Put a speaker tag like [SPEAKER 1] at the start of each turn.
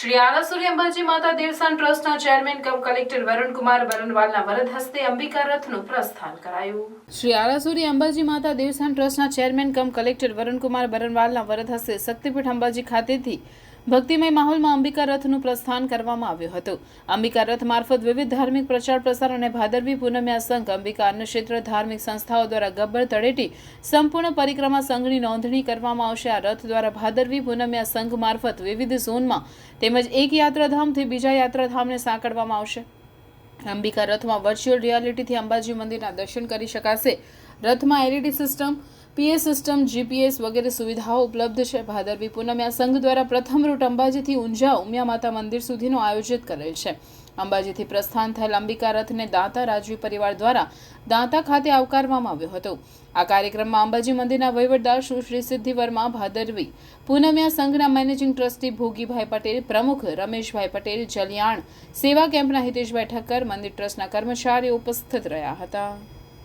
[SPEAKER 1] શ્રી આરાસુરી અંબાજી માતા દેવસાન ટ્રસ્ટના ચેરમેન કમ કલેક્ટર વરુણકુમાર વરણવાલના વરદ હસ્તે અંબિકા રથનું પ્રસ્થાન કરાયું. શ્રી આરાસુરી અંબાજી માતા દેવસાન ટ્રસ્ટના ચેરમેન કમ કલેક્ટર વરુણકુમાર બરનવાલના વરદ હસ્તે શક્તિપીઠ અંબાજી ખાતેથી ભક્તિમય માહોલમાં અંબિકા રથનું પ્રસ્થાન કરવામાં આવ્યું હતું. અંબિકા રથ મારફત વિવિધ ધાર્મિક પ્રચાર, પ્રસાર અને ભાદરવી પૂનમ્યા સંઘ અંબિકા અન્નક્ષેત્ર ધાર્મિક સંસ્થાઓ દ્વારા ગબ્બર તળેટી સંપૂર્ણ પરિક્રમા સંઘની નોંધણી કરવામાં આવશે. આ રથ દ્વારા ભાદરવી પૂનમ્યા સંઘ મારફત વિવિધ ઝોનમાં તેમજ એક યાત્રાધામથી બીજા યાત્રાધામને સાંકળવામાં આવશે. અંબિકા રથમાં વર્ચ્યુઅલ રિયાલિટીથી અંબાજી મંદિરના દર્શન કરી શકાશે. રથમાં LED system PS system GPS વગેરે સુવિધાઓ ઉપલબ્ધ છે. ભાદરવી પૂનમ્યા સંઘ દ્વારા પ્રથમ રૂટ અંબાજીથી ઊંઝા ઉમિયા માતા મંદિર સુધીનો આયોજિત કરેલ છે. અંબાજીથી પ્રસ્થાન થયેલ અંબિકા રથને દાંતા રાજવી પરિવાર દ્વારા દાંતા ખાતે આવકારવામાં આવ્યો હતો. આ કાર્યક્રમમાં અંબાજી મંદિરના વહીવટદાર સુશ્રી સિદ્ધિવર્મા ભાદરવી, પૂનમ્યા સંઘના મેનેજિંગ ટ્રસ્ટી ભોગીભાઈ પટેલ, પ્રમુખ રમેશભાઈ પટેલ, જલિયાણ સેવા કેમ્પના હિતેશભાઈ ઠક્કર, મંદિર ટ્રસ્ટના કર્મચારીઓ ઉપસ્થિત રહ્યા હતા.